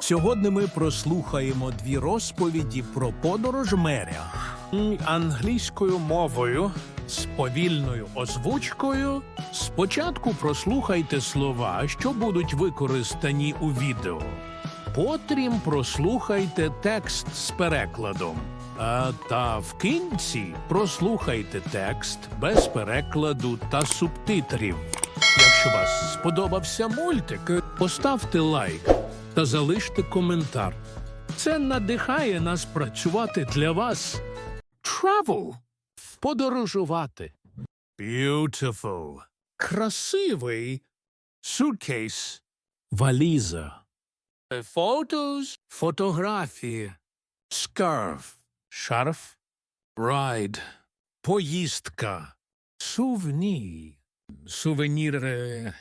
Сьогодні ми прослухаємо дві розповіді про подорож меря англійською мовою з повільною озвучкою. Спочатку прослухайте слова, що будуть використані у відео. Потім прослухайте текст з перекладом. А, та в кінці прослухайте текст без перекладу та субтитрів. Якщо вас сподобався мультик, поставте лайк та залиште коментар. Це надихає нас працювати для вас. Travel – подорожувати. Beautiful – красивий. Suitcase – валіза. Photos – фотографії. Scarf – шарф. Ride – поїздка. Сувні – сувеніри.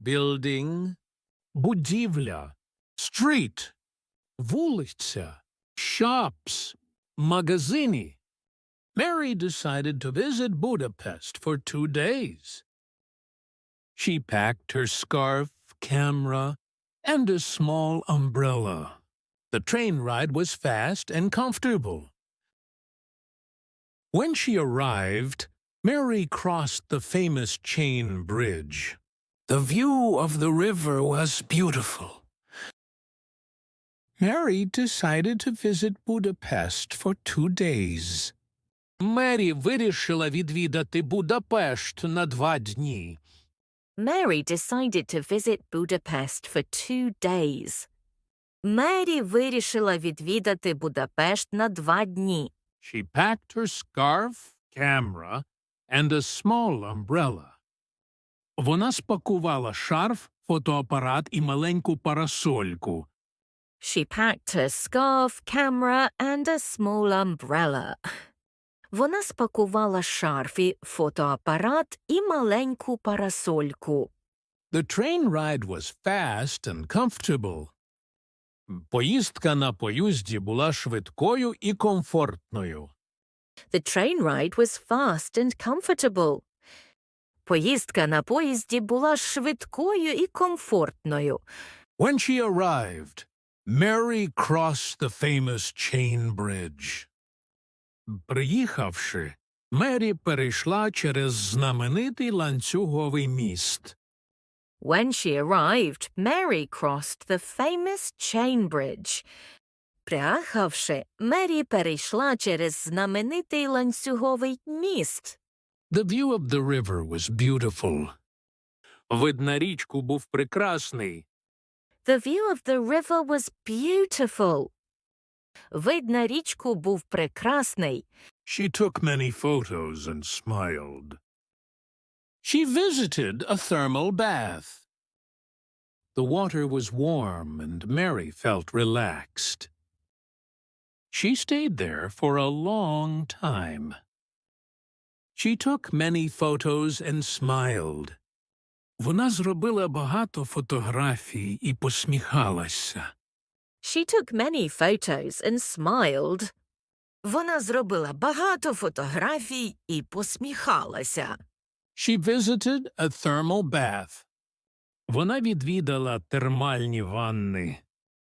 Building – будівля. Street – вулиця. Shops – магазини. Mary decided to visit Budapest for two days. She packed her scarf, camera, and a small umbrella. The train ride was fast and comfortable. When she arrived, Mary crossed the famous chain bridge. The view of the river was beautiful. Mary decided to visit Budapest for two days. Мері вирішила відвідати Будапешт на два дні. Mary decided to visit Budapest for two days. Мері вирішила відвідати Будапешт на два дні. She packed her scarf, camera, and a small umbrella. Вона спакувала шарф, фотоапарат і маленьку парасольку. She packed her scarf, camera and a small umbrella. Вона спакувала шарфі, фотоапарат і маленьку парасольку. The train ride was fast and comfortable. Поїздка на поїзді була швидкою і комфортною. The train ride was fast and comfortable. Поїздка на поїзді була швидкою і комфортною. When she arrived, Mary crossed the famous chain bridge. Приїхавши, Мері перейшла через знаменитий ланцюговий міст. When she arrived, Mary crossed the famous chain bridge. Приїхавши, Мері перейшла через знаменитий ланцюговий міст. The view of the river was beautiful. Вид на річку був прекрасний. The view of the river was beautiful. Вид на річку був прекрасний. She took many photos and smiled. She visited a thermal bath. The water was warm and Mary felt relaxed. She stayed there for a long time. She took many photos and smiled. Вона зробила багато фотографій і посміхалася. She took many photos and smiled. Вона зробила багато фотографій і посміхалася. She visited a thermal bath. Вона відвідала термальні ванни.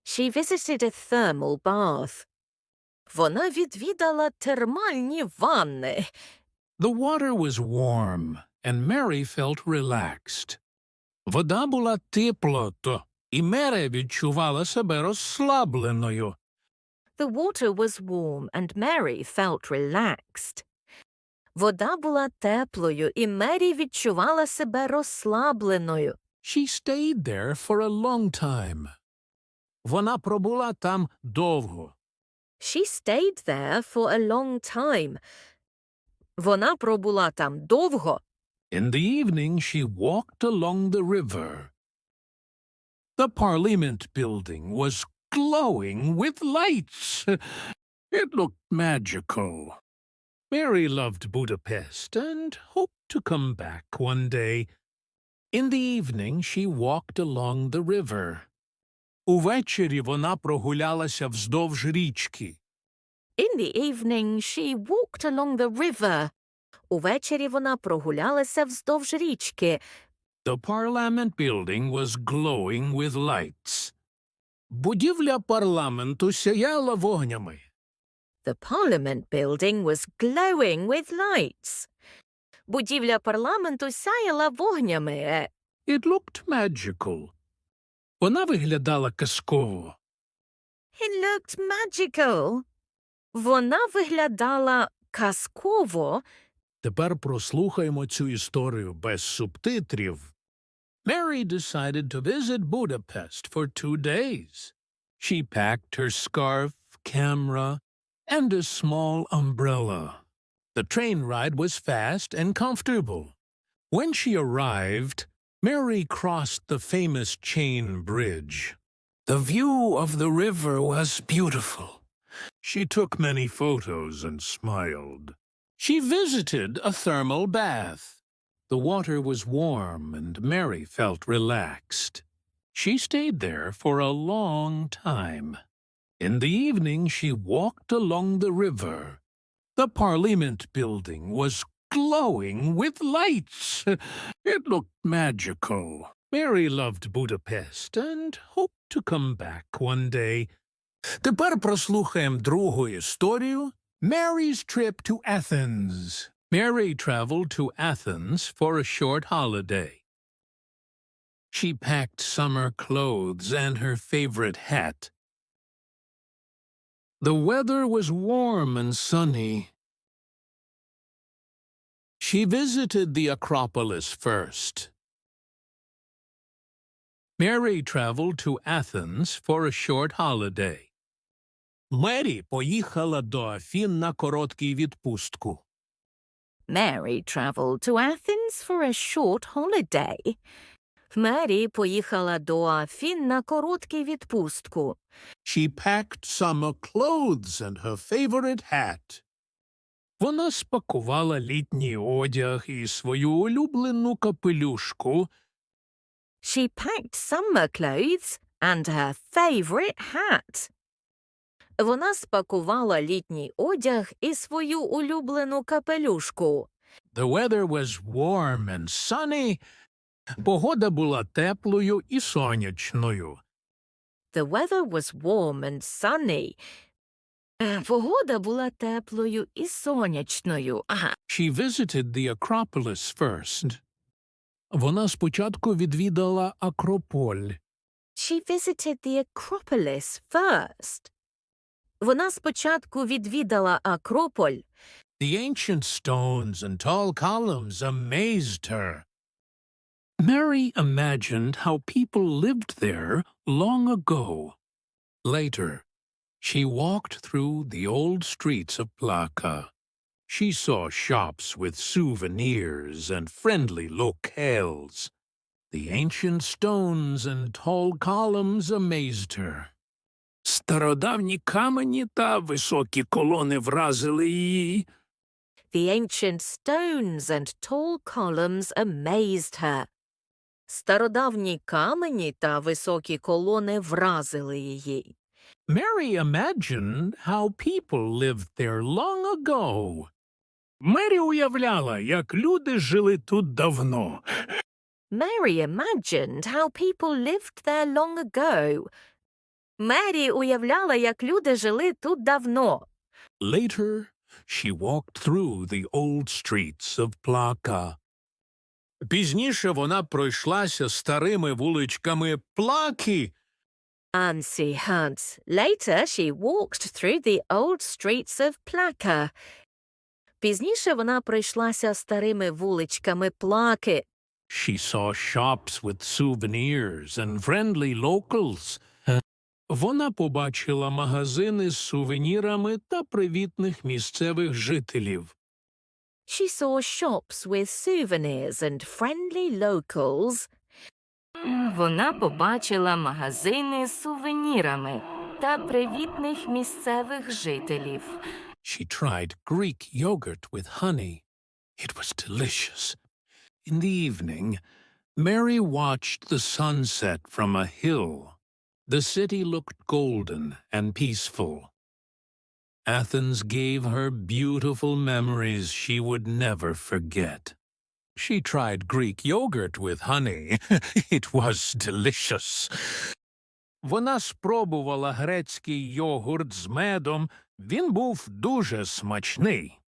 She visited a thermal bath. Вона відвідала термальні ванни. The water was warm, and Mary felt relaxed. Вода була теплото, і Мері відчувала себе розслабленою. The water was warm and Mary felt relaxed. Вода була теплою, і Мері відчувала себе розслабленою. She stayed there for a long time. Вона пробула там довго. She stayed there for a long time. Вона пробула там довго. In the evening, she walked along the river. The Parliament building was glowing with lights. It looked magical. Mary loved Budapest and hoped to come back one day. In the evening, she walked along the river. Увечері вона прогулялася вздовж річки. In the evening she walked along the river. Увечері вона прогулялася вздовж річки. The Parliament building was glowing with lights. Будівля парламенту сяяла вогнями. The Parliament building was glowing with lights. Будівля парламенту сяяла вогнями. It looked magical. Вона виглядала казково. It looked magical. Вона виглядала казково. Тепер прослухаємо цю історію без субтитрів. Mary decided to visit Budapest for two days. She packed her scarf, camera, and a small umbrella. The train ride was fast and comfortable. When she arrived, Mary crossed the famous chain bridge. The view of the river was beautiful. She took many photos and smiled. She visited a thermal bath. The water was warm and Mary felt relaxed. She stayed there for a long time. In the evening, she walked along the river. The Parliament building was glowing with lights. It looked magical. Mary loved Budapest and hoped to come back one day. Тепер прослухаємо другу історію Mary's trip to Athens. Mary traveled to Athens for a short holiday. She packed summer clothes and her favorite hat. The weather was warm and sunny. She visited the Acropolis first. Mary traveled to Athens for a short holiday. Мері поїхала до Афін на короткий відпустку. Mary traveled to Athens for a short holiday. Мері поїхала до Афін на короткий відпустку. She packed summer clothes and her favorite hat. Вона спакувала літній одяг і свою улюблену капелюшку. She packed summer clothes and her favorite hat. Вона спакувала літній одяг і свою улюблену капелюшку. The weather was warm and sunny. Погода була теплою і сонячною. The weather was warm and sunny. Е, Погода була теплою і сонячною. Ага. She visited the Acropolis first. Вона спочатку відвідала Акрополь. She visited the Acropolis first. Вона спочатку відвідала Акрополь. The ancient stones and tall columns amazed her. Mary imagined how people lived there long ago. Later, she walked through the old streets of Plaka. She saw shops with souvenirs and friendly locales. The ancient stones and tall columns amazed her. Стародавні камені та високі колони вразили її. The ancient stones and tall columns amazed her. Стародавні камені та високі колони вразили її. Mary imagined how people lived there long ago. Мері уявляла, як люди жили тут давно. Mary imagined how people lived there long ago. Мері уявляла, як люди жили тут давно. Later, she walked through the old streets of Plaka. Пізніше вона пройшлася старими вуличками Плаки. Ansi Hunt. Later, she walked through the old streets of Plaka. Пізніше вона пройшлася старими вуличками Плаки. She saw shops with souvenirs and friendly locals. Вона побачила магазини з сувенірами та привітних місцевих жителів. She saw shops with souvenirs and friendly locals. Вона побачила магазини з сувенірами та привітних місцевих жителів. She tried Greek yogurt with honey. It was delicious. In the evening, Mary watched the sunset from a hill. The city looked golden and peaceful. Athens gave her beautiful memories she would never forget. She tried Greek yogurt with honey. it was delicious. Вона спробувала грецький йогурт з медом. Він був дуже смачний.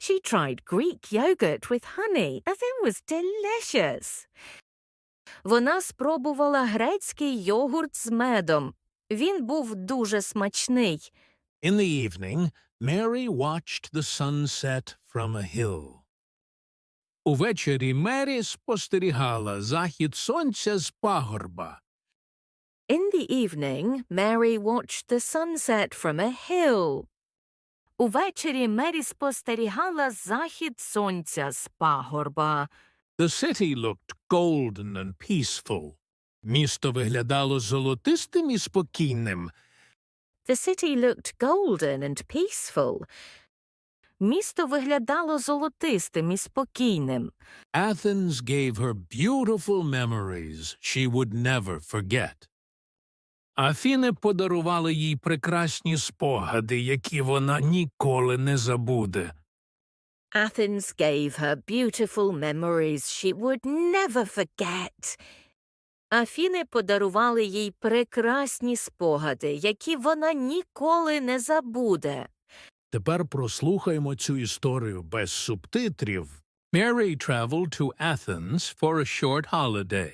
She tried Greek yogurt with honey, as it was delicious. Вона спробувала грецький йогурт з медом. Він був дуже смачний. In the evening, Mary watched the sunset from a hill. Увечері Мері спостерігала захід сонця з пагорба. In the evening, Mary watched the sunset from a hill. Увечері Мері спостерігала захід сонця з пагорба. The city looked golden and peaceful. Місто виглядало золотистим і спокійним. The city looked golden and peaceful. Місто виглядало золотистим і спокійним. Athens gave her beautiful memories she would never forget. Афіни подарували їй прекрасні спогади, які вона ніколи не забуде. Athens gave her beautiful memories she would never forget. Афіни подарували їй прекрасні спогади, які вона ніколи не забуде. Тепер прослухаймо цю історію без субтитрів. Mary traveled to Athens for a short holiday.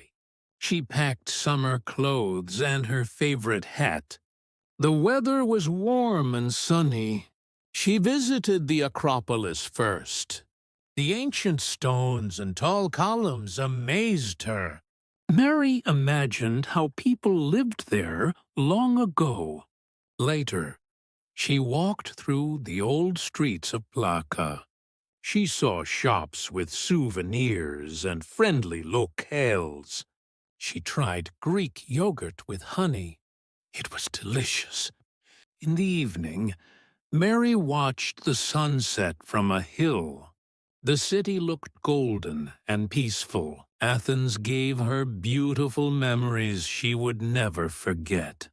She packed summer clothes and her favorite hat. The weather was warm and sunny. She visited the Acropolis first. The ancient stones and tall columns amazed her. Mary imagined how people lived there long ago. Later, she walked through the old streets of Plaka. She saw shops with souvenirs and friendly locales. She tried Greek yogurt with honey. It was delicious. In the evening, Mary watched the sunset from a hill. The city looked golden and peaceful. Athens gave her beautiful memories she would never forget.